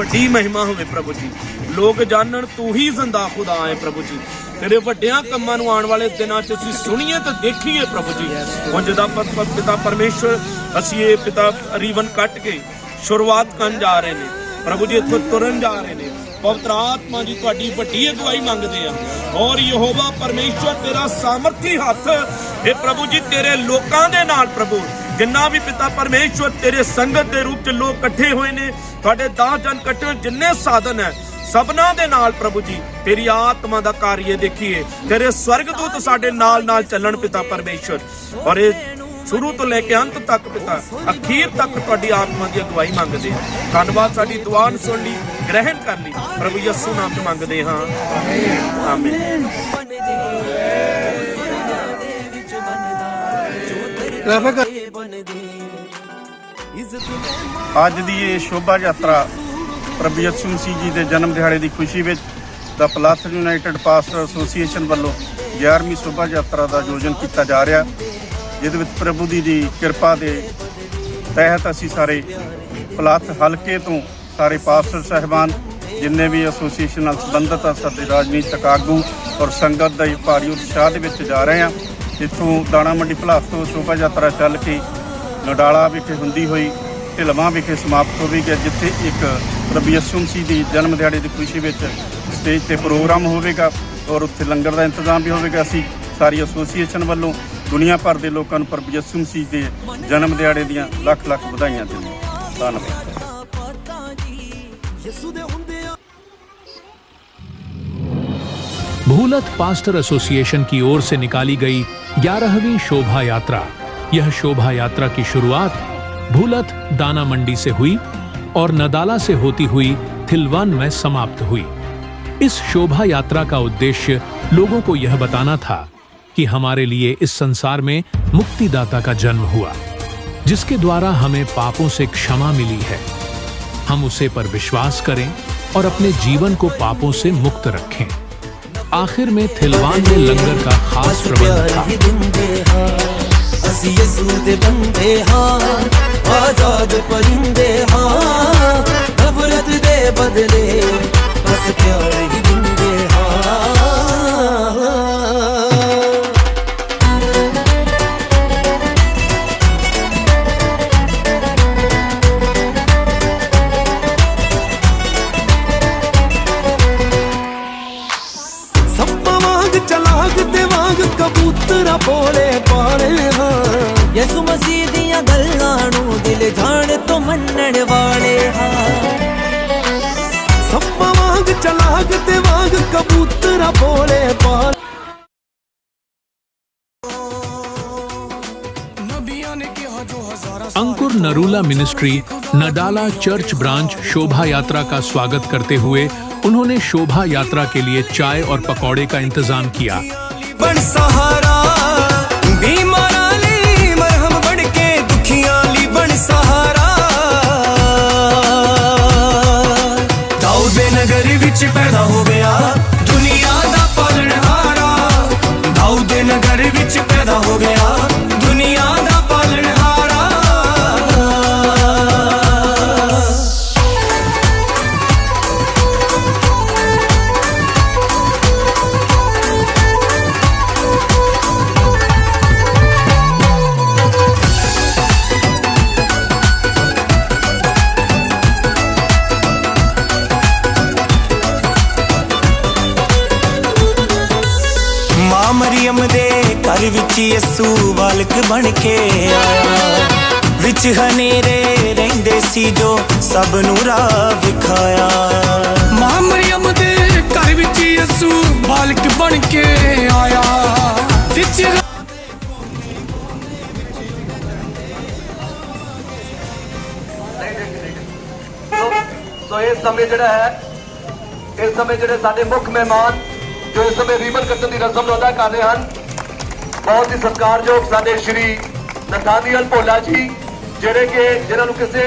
ਵੱਡੀ ਮਹਿਮਾ ਹੋਵੇ ਪ੍ਰਭੂ ਜੀ। ਲੋਕ ਜਾਣਨ ਤੂੰ ਹੀ ਜ਼ਿੰਦਾ ਖੁਦਾ ਹੈ ਪ੍ਰਭੂ ਜੀ। ਤੇਰੇ ਵੱਡਿਆਂ ਕੰਮਾਂ ਨੂੰ ਆਉਣ ਵਾਲੇ ਦਿਨਾਂ 'ਚ ਅਸੀਂ ਸੁਣੀਏ ਤੇ ਦੇਖੀਏ ਪ੍ਰਭੂ ਜੀ। ਹੁਣ ਜਿਹਦਾ ਪਿਤਾ ਪਰਮੇਸ਼ਵਰ ਅਸੀਂ ਇਹ ਪਿਤਾ ਰੀਵਨ ਕੱਟ ਕੇ ਸ਼ੁਰੂਆਤ ਕਰਨ ਜਾ ਰਹੇ ਨੇ ਪ੍ਰਭੂ ਜੀ ਇੱਥੋਂ ਤੁਰਨ ਜਾ ਰਹੇ ਨੇ। ਪਵਿੱਤਰ ਆਤਮਾ ਜੀ ਤੁਹਾਡੀ ਵੱਡੀ ਅਗਵਾਈ ਮੰਗਦੇ ਆ। ਔਰ ਯਹੋਵਾ ਪਰਮੇਸ਼ਵਰ ਤੇਰਾ ਸਾਮਰਥੀ ਹੱਥ ਇਹ ਪ੍ਰਭੂ ਜੀ ਤੇਰੇ ਲੋਕਾਂ ਦੇ ਨਾਲ ਪ੍ਰਭੂ। ਜਿੰਨਾ ਵੀ ਪਿਤਾ ਪਰਮੇਸ਼ਵਰ ਤੇਰੇ ਸੰਗਤ ਦੇ ਰੂਪ ਚ ਲੋਕ ਇਕੱਠੇ ਹੋਏ ਨੇ ਤੁਹਾਡੇ ਦਾਸ ਜਨ ਇਕੱਠੇ ਹੋਏ, ਜਿੰਨੇ ਸਾਧਨ ਹੈ ਸਭਨਾ ਦੇ ਨਾਲ ਪ੍ਰਭੂ ਜੀ ਤੇਰੀ ਆਤਮਾ ਦਾ ਕਾਰਜ ਦੇਖੀਏ ਤੇਰੇ ਸਵਰਗਦੂਤ ਸਾਡੇ ਨਾਲ ਨਾਲ ਚੱਲਣ ਪਿਤਾ ਪਰਮੇਸ਼ਵਰ। ਔਰ ਇਹ ਸ਼ੁਰੂ ਤੋਂ ਲੈ ਕੇ ਅੰਤ ਤੱਕ ਪਿਤਾ ਅਖੀਰ ਤੱਕ ਤੁਹਾਡੀ ਆਤਮਾ ਦੀ ਅਗਵਾਈ ਮੰਗਦੇ ਹਾਂ। ਧੰਨਵਾਦ ਸਾਡੀ ਦੁਆ ਨੂੰ ਸੁਣ ਲਈ ਗ੍ਰਹਿਣ ਕਰ ਲਈ। ਪ੍ਰਭੂ ਯਿਸੂ ਨਾਮ ਚ ਮੰਗਦੇ ਹਾਂ। ਆਮੀਨ। ਟ੍ਰੈਫਿਕ ਅੱਜ ਦੀ ਇਹ ਸ਼ੋਭਾ ਯਾਤਰਾ ਪ੍ਰਭੂ ਯਿਸੂ ਮਸੀਹ ਜੀ ਦੇ ਜਨਮ ਦਿਹਾੜੇ ਦੀ ਖੁਸ਼ੀ ਵਿੱਚ ਦਾ ਪਲਾਸ ਯੂਨਾਈਟਿਡ ਪਾਸਟਰ ਐਸੋਸੀਏਸ਼ਨ ਵੱਲੋਂ 11ਵੀਂ ਸ਼ੋਭਾ ਯਾਤਰਾ ਦਾ ਆਯੋਜਨ ਕੀਤਾ ਜਾ ਰਿਹਾ। ਜਿਹਦੇ ਵਿੱਚ ਪ੍ਰਭੂ ਦੀ ਦੀ ਕਿਰਪਾ ਦੇ ਤਹਿਤ ਅਸੀਂ ਸਾਰੇ ਪਲਾਥ ਹਲਕੇ ਤੋਂ ਸਾਰੇ ਪਾਸਟਰ ਸਹਿਬਾਨ, ਜਿੰਨੇ ਵੀ ਐਸੋਸੀਏਸ਼ਨ ਨਾਲ ਸੰਬੰਧਿਤ ਆ, ਸਾਡੇ ਰਾਜਨੀਤਿਕ ਆਗੂ ਔਰ ਸੰਗਤ ਦਾ ਭਾਰੀ ਉਤਸ਼ਾਹ ਦੇ ਵਿੱਚ ਜਾ ਰਹੇ ਹਾਂ। ਇੱਥੋਂ ਦਾਣਾ ਮੰਡੀ ਭਲਾਸ ਤੋਂ ਸ਼ੋਭਾ ਯਾਤਰਾ ਚੱਲ ਕੇ ਨਡਾਲਾ ਵਿਖੇ ਹੁੰਦੀ ਹੋਈ, ਢਿਲਵਾਂ ਵਿਖੇ ਸਮਾਪਤ ਹੋਵੇਗੀ ਜਿੱਥੇ ਇੱਕ ਪ੍ਰਭੂ ਯਿਸੂ ਦੀ ਜਨਮ ਦਿਹਾੜੇ ਦੀ ਖੁਸ਼ੀ ਵਿੱਚ ਸਟੇਜ ਤੇ ਪ੍ਰੋਗਰਾਮ ਹੋਵੇਗਾ ਔਰ ਉੱਥੇ ਲੰਗਰ ਦਾ ਇੰਤਜ਼ਾਮ ਵੀ ਹੋਵੇਗਾ ਅਸੀਂ ਸਾਰੀ ਐਸੋਸੀਏਸ਼ਨ ਵੱਲੋਂ ਦੁਨੀਆ ਭਰ ਦੇ ਲੋਕਾਂ ਨੂੰ ਪ੍ਰਭੂ ਯਿਸੂ ਮਸੀਹ ਦੇ ਜਨਮ ਦਿਹਾੜੇ ਦੀਆਂ ਲੱਖ ਲੱਖ ਵਧਾਈਆਂ ਦਿੰਦੇ ਹਾਂ। ਧੰਨਵਾਦ भूलत पास्टर एसोसिएशन की ओर से निकाली गई ग्यारहवीं शोभा यात्रा। यह शोभा यात्रा की शुरुआत भूलत दाना मंडी से हुई और नदाला से होती हुई थिलवान में समाप्त हुई। इस शोभा यात्रा का उद्देश्य लोगों को यह बताना था कि हमारे लिए इस संसार में मुक्तिदाता का जन्म हुआ, जिसके द्वारा हमें पापों से क्षमा मिली है। हम उसे पर विश्वास करें और अपने जीवन को पापों से मुक्त रखें। आखिर में थिलवान में लंगर का खास प्रबंध था आज़ाद परिंदे हाँ बदले, बस प्यार ही तो मन्नड़ वाले हा वाग चलाग ते वाग कबूतरा बोले पाल। Ankur Narula ministry Nadala church branch शोभा यात्रा का स्वागत करते हुए उन्होंने शोभा यात्रा के लिए चाय और पकौड़े का इंतज़ाम किया। बन सहारा ਮਰੀਮ ਦੇ ਘਰ ਵਿੱਚ ਯਿਸੂ ਬਾਲਕ ਬਣ ਕੇ ਆਇਆ। ਵਿੱਚ ਹਨੇਰੇ ਰਹਿੰਦੇ ਸੀ ਜੋ ਸਭ ਨੂੰ ਰਾਹ ਵਿਖਾਇਆ। ਮਾਂ ਮਰੀਮ ਦੇ ਘਰ ਵਿੱਚ ਯਿਸੂ ਬਾਲਕ ਬਣ ਕੇ ਆਇਆ। ਵਿੱਚ ਸੋ ਇਸ ਸਮੇਂ ਜਿਹੜਾ ਹੈ ਇਸ ਸਮੇਂ ਜਿਹੜੇ ਸਾਡੇ ਮੁੱਖ ਮਹਿਮਾਨ ਜੋ ਇਸ ਸਮੇਂ ਰੀਬਨ ਕੱਟਣ ਦੀ ਰਸਮ ਨੂੰ ਅਦਾ ਕਰ ਰਹੇ ਹਨ, ਬਹੁਤ ਹੀ ਸਤਿਕਾਰਯੋਗ ਸਾਡੇ ਸ਼੍ਰੀ ਨਥਾਨੀਅਲ ਭੋਲਾ ਜੀ, ਜਿਹੜੇ ਕਿ ਜਿਨ੍ਹਾਂ ਨੂੰ ਕਿਸੇ